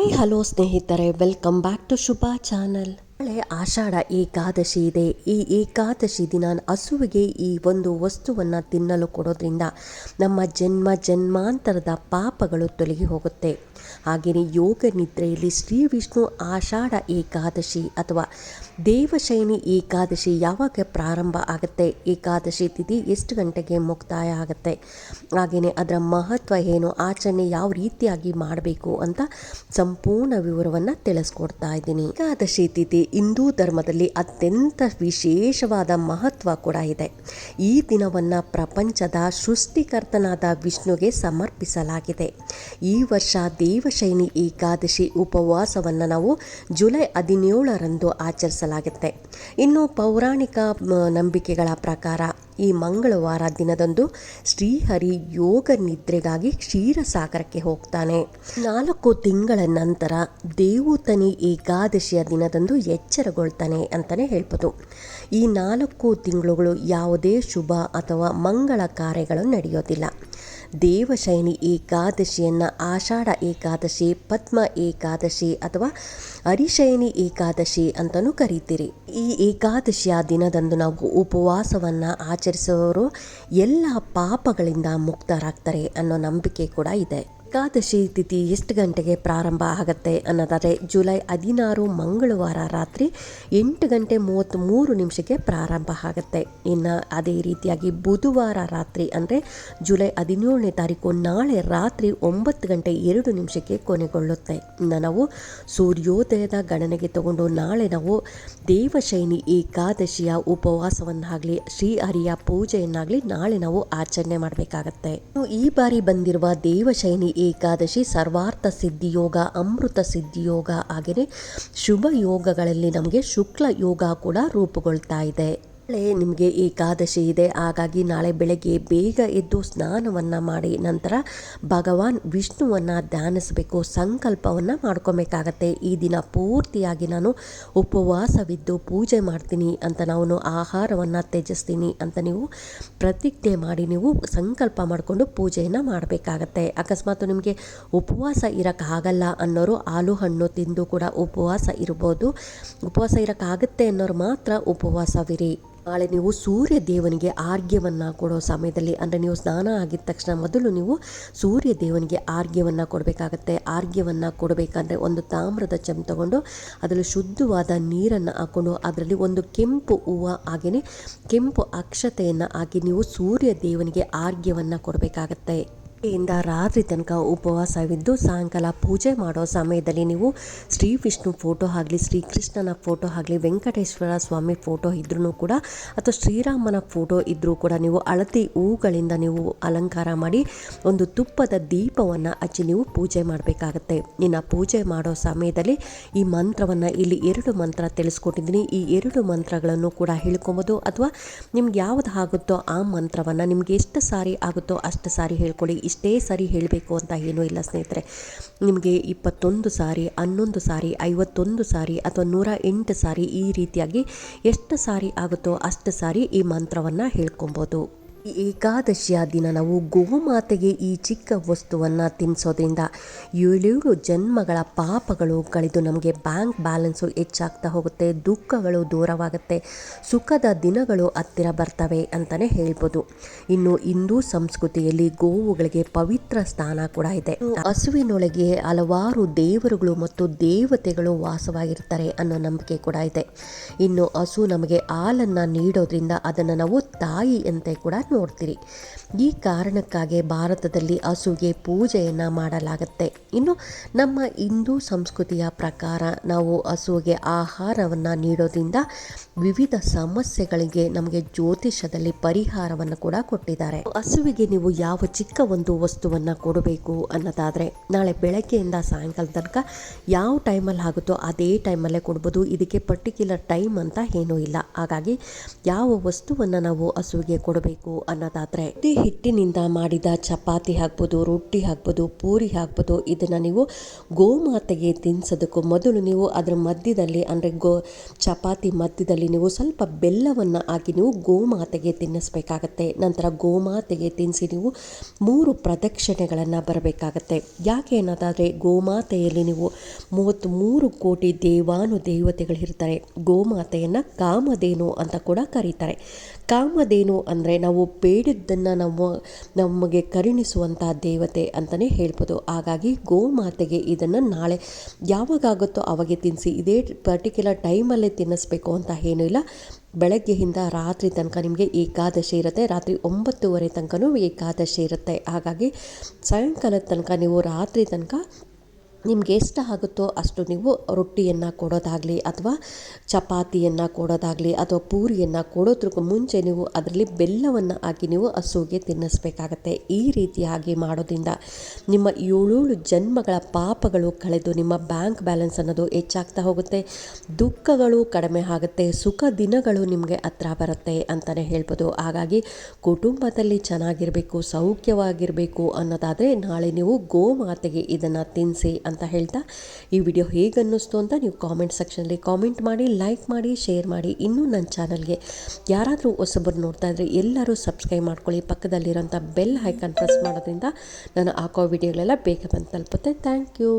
Hi, hello ಸ್ನೇಹಿತರೆ welcome back to Shubha channel ನಾಳೆ ಆಷಾಢ ಏಕಾದಶಿ ಇದೆ. ಈ ಏಕಾದಶಿ ದಿನ ಹಸುವಿಗೆ ಈ ಒಂದು ವಸ್ತುವನ್ನು ತಿನ್ನಲು ಕೊಡೋದ್ರಿಂದ ನಮ್ಮ ಜನ್ಮ ಜನ್ಮಾಂತರದ ಪಾಪಗಳು ತೊಲಗಿ ಹೋಗುತ್ತೆ. ಹಾಗೆಯೇ ಯೋಗ ನಿದ್ರೆಯಲ್ಲಿ ಶ್ರೀ ವಿಷ್ಣು ಆಷಾಢ ಏಕಾದಶಿ ಅಥವಾ ದೇವಶಯನಿ ಏಕಾದಶಿ ಯಾವಾಗ ಪ್ರಾರಂಭ ಆಗುತ್ತೆ? ಏಕಾದಶಿ ತಿಥಿ ಎಷ್ಟು ಗಂಟೆಗೆ ಮುಕ್ತಾಯ ಆಗುತ್ತೆ? ಹಾಗೆಯೇ ಅದರ ಮಹತ್ವ ಏನು? ಆಚರಣೆ ಯಾವ ರೀತಿಯಾಗಿ ಮಾಡಬೇಕು ಅಂತ ಸಂಪೂರ್ಣ ವಿವರವನ್ನು ತಿಳಿಸ್ಕೊಡ್ತಾ ಇದ್ದೀನಿ. ಏಕಾದಶಿ ತಿಥಿ ಹಿಂದೂ ಧರ್ಮದಲ್ಲಿ ಅತ್ಯಂತ ವಿಶೇಷವಾದ ಮಹತ್ವ ಕೂಡ ಇದೆ. ಈ ದಿನವನ್ನು ಪ್ರಪಂಚದ ಸೃಷ್ಟಿಕರ್ತನಾದ ವಿಷ್ಣುಗೆ ಸಮರ್ಪಿಸಲಾಗಿದೆ. ಈ ವರ್ಷ ದೇವಶೈನಿ ಏಕಾದಶಿ ಉಪವಾಸವನ್ನು ನಾವು ಜುಲೈ ಹದಿನೇಳರಂದು ಆಚರಿಸಲಾಗುತ್ತೆ. ಇನ್ನು ಪೌರಾಣಿಕ ನಂಬಿಕೆಗಳ ಪ್ರಕಾರ ಈ ಮಂಗಳವಾರ ದಿನದಂದು ಶ್ರೀಹರಿ ಯೋಗ ನಿದ್ರೆಗಾಗಿ ಕ್ಷೀರಸಾಗರಕ್ಕೆ ಹೋಗ್ತಾನೆ. ನಾಲ್ಕು ತಿಂಗಳ ನಂತರ ದೇವೂತನಿ ಏಕಾದಶಿಯ ದಿನದಂದು ಎಚ್ಚರಗೊಳ್ತಾನೆ ಅಂತಲೇ ಹೇಳ್ಬೋದು. ಈ ನಾಲ್ಕು ತಿಂಗಳುಗಳು ಯಾವುದೇ ಶುಭ ಅಥವಾ ಮಂಗಳ ಕಾರ್ಯಗಳು ನಡೆಯೋದಿಲ್ಲ. ದೇವಶೈನಿ ಏಕಾದಶಿಯನ್ನು, ಆಷಾಢ ಏಕಾದಶಿ, ಪದ್ಮ ಏಕಾದಶಿ ಅಥವಾ ಅರಿಶಯನಿ ಏಕಾದಶಿ ಅಂತಲೂ ಕರೀತೀರಿ. ಈ ಏಕಾದಶಿಯ ದಿನದಂದು ನಾವು ಉಪವಾಸವನ್ನು ಆಚರಿಸುವವರು ಎಲ್ಲ ಪಾಪಗಳಿಂದ ಮುಕ್ತರಾಗ್ತಾರೆ ಅನ್ನೋ ನಂಬಿಕೆ ಕೂಡ ಇದೆ. ಏಕಾದಶಿ ತಿಥಿ ಎಷ್ಟು ಗಂಟೆಗೆ ಪ್ರಾರಂಭ ಆಗುತ್ತೆ ಅನ್ನೋದಾದರೆ ಜುಲೈ ಹದಿನಾರು ಮಂಗಳವಾರ ರಾತ್ರಿ ಎಂಟು ಗಂಟೆ ಮೂವತ್ತ್ಮೂರು ನಿಮಿಷಕ್ಕೆ ಪ್ರಾರಂಭ ಆಗುತ್ತೆ. ಇನ್ನು ಅದೇ ರೀತಿಯಾಗಿ ಬುಧವಾರ ರಾತ್ರಿ ಅಂದರೆ ಜುಲೈ ಹದಿನೇಳನೇ ತಾರೀಕು ನಾಳೆ ರಾತ್ರಿ ಒಂಬತ್ತು ಗಂಟೆ ಎರಡು ನಿಮಿಷಕ್ಕೆ ಕೊನೆಗೊಳ್ಳುತ್ತೆ. ಇನ್ನು ನಾವು ಸೂರ್ಯೋದಯದ ಗಣನೆಗೆ ತಗೊಂಡು ನಾಳೆ ನಾವು ದೇವಶೈನಿ ಏಕಾದಶಿಯ ಉಪವಾಸವನ್ನಾಗಲಿ, ಶ್ರೀಹರಿಯ ಪೂಜೆಯನ್ನಾಗಲಿ ನಾಳೆ ನಾವು ಆಚರಣೆ ಮಾಡಬೇಕಾಗತ್ತೆ. ಈ ಬಾರಿ ಬಂದಿರುವ ದೇವಶೈನಿ ಏಕಾದಶಿ ಸರ್ವಾರ್ಥ ಸಿದ್ಧಿಯೋಗ ಅಮೃತ ಸಿದ್ಧಿಯೋಗ ಹಾಗೆಯೇ ಶುಭ ಯೋಗಗಳಲ್ಲಿ ನಮಗೆ ಶುಕ್ಲ ಯೋಗ ಕೂಡ ರೂಪುಗೊಳ್ತಾ ಇದೆ. ನಾಳೆ ನಿಮಗೆ ಏಕಾದಶಿ ಇದೆ. ಹಾಗಾಗಿ ನಾಳೆ ಬೆಳಗ್ಗೆ ಬೇಗ ಎದ್ದು ಸ್ನಾನವನ್ನು ಮಾಡಿ, ನಂತರ ಭಗವಾನ್ ವಿಷ್ಣುವನ್ನು ಧ್ಯಾನಿಸಬೇಕು. ಸಂಕಲ್ಪವನ್ನು ಮಾಡ್ಕೊಬೇಕಾಗತ್ತೆ. ಈ ದಿನ ಪೂರ್ತಿಯಾಗಿ ನಾನು ಉಪವಾಸವಿದ್ದು ಪೂಜೆ ಮಾಡ್ತೀನಿ ಅಂತ ನಾನು ಆಹಾರವನ್ನು ತ್ಯಜಿಸ್ತೀನಿ ಅಂತ ನೀವು ಪ್ರತಿಜ್ಞೆ ಮಾಡಿ ನೀವು ಸಂಕಲ್ಪ ಮಾಡಿಕೊಂಡು ಪೂಜೆಯನ್ನು ಮಾಡಬೇಕಾಗತ್ತೆ. ಅಕಸ್ಮಾತ್ ನಿಮಗೆ ಉಪವಾಸ ಇರೋಕ್ಕಾಗಲ್ಲ ಅನ್ನೋರು ಹಾಲು ಹಣ್ಣು ತಿಂದು ಕೂಡ ಉಪವಾಸ ಇರ್ಬೋದು. ಉಪವಾಸ ಇರೋಕ್ಕಾಗುತ್ತೆ ಅನ್ನೋರು ಮಾತ್ರ ಉಪವಾಸವಿರಿ. ನಾಳೆ ನೀವು ಸೂರ್ಯ ದೇವನಿಗೆ ಆರ್ಘ್ಯವನ್ನು ಕೊಡೋ ಸಮಯದಲ್ಲಿ ಅಂದರೆ ನೀವು ಸ್ನಾನ ಆಗಿದ ತಕ್ಷಣ ಮೊದಲು ನೀವು ಸೂರ್ಯ ದೇವನಿಗೆ ಆರ್ಘ್ಯವನ್ನು ಕೊಡಬೇಕಾಗತ್ತೆ. ಆರ್ಘ್ಯವನ್ನು ಕೊಡಬೇಕಂದ್ರೆ ಒಂದು ತಾಮ್ರದ ಚಮ್ ತಗೊಂಡು ಅದರಲ್ಲಿ ಶುದ್ಧವಾದ ನೀರನ್ನು ಹಾಕ್ಕೊಂಡು ಅದರಲ್ಲಿ ಒಂದು ಕೆಂಪು ಹೂವು ಹಾಗೆಯೇ ಕೆಂಪು ಅಕ್ಷತೆಯನ್ನು ಹಾಕಿ ನೀವು ಸೂರ್ಯ ದೇವನಿಗೆ ಆರ್ಘ್ಯವನ್ನು ಕೊಡಬೇಕಾಗತ್ತೆ. ಇಂದ ರಾತ್ರಿ ತನಕ ಉಪವಾಸವಿದ್ದು ಸಾಯಂಕಾಲ ಪೂಜೆ ಮಾಡೋ ಸಮಯದಲ್ಲಿ ನೀವು ಶ್ರೀ ವಿಷ್ಣು ಫೋಟೋ ಆಗಲಿ ಶ್ರೀಕೃಷ್ಣನ ಫೋಟೋ ಆಗಲಿ, ವೆಂಕಟೇಶ್ವರ ಸ್ವಾಮಿ ಫೋಟೋ ಇದ್ರೂ ಕೂಡ ಅಥವಾ ಶ್ರೀರಾಮನ ಫೋಟೋ ಇದ್ದರೂ ಕೂಡ ನೀವು ಅಳತಿ ಹೂಗಳಿಂದ ನೀವು ಅಲಂಕಾರ ಮಾಡಿ ಒಂದು ತುಪ್ಪದ ದೀಪವನ್ನು ಹಚ್ಚಿ ನೀವು ಪೂಜೆ ಮಾಡಬೇಕಾಗತ್ತೆ. ಇನ್ನು ಪೂಜೆ ಮಾಡೋ ಸಮಯದಲ್ಲಿ ಈ ಮಂತ್ರವನ್ನು ಇಲ್ಲಿ ಎರಡು ಮಂತ್ರ ತಿಳಿಸ್ಕೊಟ್ಟಿದ್ದೀನಿ. ಈ ಎರಡು ಮಂತ್ರಗಳನ್ನು ಕೂಡ ಹೇಳ್ಕೊಬೋದು ಅಥವಾ ನಿಮ್ಗೆ ಯಾವ್ದು ಆಗುತ್ತೋ ಆ ಮಂತ್ರವನ್ನು ನಿಮ್ಗೆ ಎಷ್ಟು ಸಾರಿ ಆಗುತ್ತೋ ಅಷ್ಟು ಸಾರಿ ಹೇಳ್ಕೊಳ್ಳಿ ಇಷ್ಟೇ ಸಾರಿ ಹೇಳಬೇಕು ಅಂತ ಏನೂ ಇಲ್ಲ ಸ್ನೇಹಿತರೆ. ನಿಮಗೆ ಇಪ್ಪತ್ತೊಂದು ಸಾರಿ, ಹನ್ನೊಂದು ಸಾರಿ, ಐವತ್ತೊಂದು ಸಾರಿ ಅಥವಾ ನೂರ ಎಂಟು ಸಾರಿ ಈ ರೀತಿಯಾಗಿ ಎಷ್ಟು ಸಾರಿ ಆಗುತ್ತೋ ಅಷ್ಟು ಸಾರಿ ಈ ಮಂತ್ರವನ್ನು ಹೇಳ್ಕೊಬೋದು. ಈ ಏಕಾದಶಿಯ ದಿನ ನಾವು ಗೋಮಾತೆಗೆ ಈ ಚಿಕ್ಕ ವಸ್ತುವನ್ನು ತಿನ್ನಿಸೋದ್ರಿಂದ ಏಳೇಳು ಜನ್ಮಗಳ ಪಾಪಗಳು ಕಳೆದು ನಮಗೆ ಬ್ಯಾಂಕ್ ಬ್ಯಾಲೆನ್ಸು ಹೆಚ್ಚಾಗ್ತಾ ಹೋಗುತ್ತೆ, ದುಃಖಗಳು ದೂರವಾಗುತ್ತೆ, ಸುಖದ ದಿನಗಳು ಹತ್ತಿರ ಬರ್ತವೆ ಅಂತಲೇ ಹೇಳ್ಬೋದು. ಇನ್ನು ಹಿಂದೂ ಸಂಸ್ಕೃತಿಯಲ್ಲಿ ಗೋವುಗಳಿಗೆ ಪವಿತ್ರ ಸ್ಥಾನ ಕೂಡ ಇದೆ. ಹಸುವಿನೊಳಗೆ ಹಲವಾರು ದೇವರುಗಳು ಮತ್ತು ದೇವತೆಗಳು ವಾಸವಾಗಿರ್ತಾರೆ ಅನ್ನೋ ನಂಬಿಕೆ ಕೂಡ ಇದೆ. ಇನ್ನು ಹಸು ನಮಗೆ ಹಾಲನ್ನು ನೀಡೋದ್ರಿಂದ ಅದನ್ನು ನಾವು ತಾಯಿ ಅಂತೆ ಕೂಡ ನೋಡ್ತೀರಿ. ಈ ಕಾರಣಕ್ಕಾಗಿ ಭಾರತದಲ್ಲಿ ಹಸುಗೆ ಪೂಜೆಯನ್ನು ಮಾಡಲಾಗುತ್ತೆ. ಇನ್ನು ನಮ್ಮ ಹಿಂದೂ ಸಂಸ್ಕೃತಿಯ ಪ್ರಕಾರ ನಾವು ಹಸುವಿಗೆ ಆಹಾರವನ್ನು ನೀಡೋದ್ರಿಂದ ವಿವಿಧ ಸಮಸ್ಯೆಗಳಿಗೆ ನಮಗೆ ಜ್ಯೋತಿಷದಲ್ಲಿ ಪರಿಹಾರವನ್ನು ಕೂಡ ಕೊಟ್ಟಿದ್ದಾರೆ. ಹಸುವಿಗೆ ನೀವು ಯಾವ ಚಿಕ್ಕ ಒಂದು ವಸ್ತುವನ್ನು ಕೊಡಬೇಕು ಅನ್ನೋದಾದರೆ ನಾಳೆ ಬೆಳಗ್ಗೆಯಿಂದ ಸಾಯಂಕಾಲ ತನಕ ಯಾವ ಟೈಮಲ್ಲಿ ಆಗುತ್ತೋ ಅದೇ ಟೈಮಲ್ಲೇ ಕೊಡ್ಬೋದು. ಇದಕ್ಕೆ ಪರ್ಟಿಕ್ಯುಲರ್ ಟೈಮ್ ಅಂತ ಏನೂ ಇಲ್ಲ. ಹಾಗಾಗಿ ಯಾವ ವಸ್ತುವನ್ನು ನಾವು ಹಸುವಿಗೆ ಕೊಡಬೇಕು ಅನ್ನೋದಾದರೆ ಈ ಹಿಟ್ಟಿನಿಂದ ಮಾಡಿದ ಚಪಾತಿ ಹಾಕ್ಬೋದು, ರೊಟ್ಟಿ ಹಾಕ್ಬೋದು, ಪೂರಿ ಹಾಕ್ಬೋದು, ಇದನ್ನು ನೀವು ಗೋಮಾತೆಗೆ ತಿನ್ನಿಸೋದಕ್ಕೂ ಮೊದಲು ನೀವು ಅದರ ಮಧ್ಯದಲ್ಲಿ ಅಂದರೆ ಗೋ, ಚಪಾತಿ ಮಧ್ಯದಲ್ಲಿ ನೀವು ಸ್ವಲ್ಪ ಬೆಲ್ಲವನ್ನು ಹಾಕಿ ನೀವು ಗೋಮಾತೆಗೆ ತಿನ್ನಿಸ್ಬೇಕಾಗತ್ತೆ. ನಂತರ ಗೋಮಾತೆಗೆ ತಿನ್ನಿಸಿ ನೀವು ಮೂರು ಪ್ರದಕ್ಷಿಣೆಗಳನ್ನು ಬರಬೇಕಾಗತ್ತೆ. ಯಾಕೆ ಅನ್ನೋದಾದರೆ ಗೋಮಾತೆಯಲ್ಲಿ ನೀವು ಮೂವತ್ತ್ಮೂರು ಕೋಟಿ ದೇವಾನು ದೇವತೆಗಳಿರ್ತಾರೆ ಗೋಮಾತೆಯನ್ನು ಕಾಮಧೇನು ಅಂತ ಕೂಡ ಕರೀತಾರೆ. ಕಾಮಧೇನು ಅಂದರೆ ನಾವು ಬೇಡಿದ್ದನ್ನು ನಾವು ನಮಗೆ ಕರುಣಿಸುವಂಥ ದೇವತೆ ಅಂತಲೇ ಹೇಳ್ಬೋದು. ಹಾಗಾಗಿ ಗೋಮಾತೆಗೆ ಇದನ್ನು ನಾಳೆ ಯಾವಾಗಾಗುತ್ತೋ ಅವಾಗೆ ತಿನ್ನಿಸಿ ಇದೇ ಪರ್ಟಿಕ್ಯುಲರ್ ಟೈಮಲ್ಲೇ ತಿನ್ನಿಸ್ಬೇಕು ಅಂತ ಏನೂ ಇಲ್ಲ. ಬೆಳಗ್ಗೆಯಿಂದ ರಾತ್ರಿ ತನಕ ನಿಮಗೆ ಏಕಾದಶಿ ಇರುತ್ತೆ. ರಾತ್ರಿ ಒಂಬತ್ತುವರೆ ತನಕನೂ ಏಕಾದಶಿ ಇರುತ್ತೆ. ಹಾಗಾಗಿ ಸಾಯಂಕಾಲದ ತನಕ ನೀವು ರಾತ್ರಿ ತನಕ ನಿಮ್ಗೆ ಎಷ್ಟು ಆಗುತ್ತೋ ಅಷ್ಟು ನೀವು ರೊಟ್ಟಿಯನ್ನು ಕೊಡೋದಾಗಲಿ ಅಥವಾ ಚಪಾತಿಯನ್ನು ಕೊಡೋದಾಗಲಿ ಅಥವಾ ಪೂರಿಯನ್ನು ಕೊಡೋದ್ರಿಗೂ ಮುಂಚೆ ನೀವು ಅದರಲ್ಲಿ ಬೆಲ್ಲವನ್ನು ಹಾಕಿ ನೀವು ಹಸುವಿಗೆ ತಿನ್ನಿಸ್ಬೇಕಾಗತ್ತೆ. ಈ ರೀತಿಯಾಗಿ ಮಾಡೋದ್ರಿಂದ ನಿಮ್ಮ ಏಳೇಳು ಜನ್ಮಗಳ ಪಾಪಗಳು ಕಳೆದು ನಿಮ್ಮ ಬ್ಯಾಂಕ್ ಬ್ಯಾಲೆನ್ಸ್ ಅನ್ನೋದು ಹೆಚ್ಚಾಗ್ತಾ ಹೋಗುತ್ತೆ. ದುಃಖಗಳು ಕಡಿಮೆ ಆಗುತ್ತೆ. ಸುಖ ದಿನಗಳು ನಿಮಗೆ ಹತ್ರ ಬರುತ್ತೆ ಅಂತಲೇ ಹೇಳ್ಬೋದು. ಹಾಗಾಗಿ ಕುಟುಂಬದಲ್ಲಿ ಚೆನ್ನಾಗಿರಬೇಕು, ಸೌಖ್ಯವಾಗಿರಬೇಕು ಅನ್ನೋದಾದರೆ ನಾಳೆ ನೀವು ಗೋಮಾತೆಗೆ ಇದನ್ನು ತಿನ್ನಿಸಿ ಅಂತ ಹೇಳ್ತಾ ಈ ವಿಡಿಯೋ ಹೇಗೆ ಅನ್ನಿಸ್ತು ಅಂತ ನೀವು ಕಾಮೆಂಟ್ ಸೆಕ್ಷನಲ್ಲಿ ಕಾಮೆಂಟ್ ಮಾಡಿ ಲೈಕ್ ಮಾಡಿ ಶೇರ್ ಮಾಡಿ ಇನ್ನೂ ನನ್ನ ಚಾನಲ್ಗೆ ಯಾರಾದರೂ ಹೊಸಬರು ನೋಡ್ತಾ ಇದ್ದರೆ ಎಲ್ಲರೂ ಸಬ್ಸ್ಕ್ರೈಬ್ ಮಾಡ್ಕೊಳ್ಳಿ. ಪಕ್ಕದಲ್ಲಿರೋಂಥ ಬೆಲ್ ಹೈಕನ್ ಪ್ರೆಸ್ ಮಾಡೋದ್ರಿಂದ ನಾನು ಹಾಕೋ ವಿಡಿಯೋಗಳೆಲ್ಲ ಬೇಗ ಬಂದು ತಲುಪುತ್ತೆ. Thank you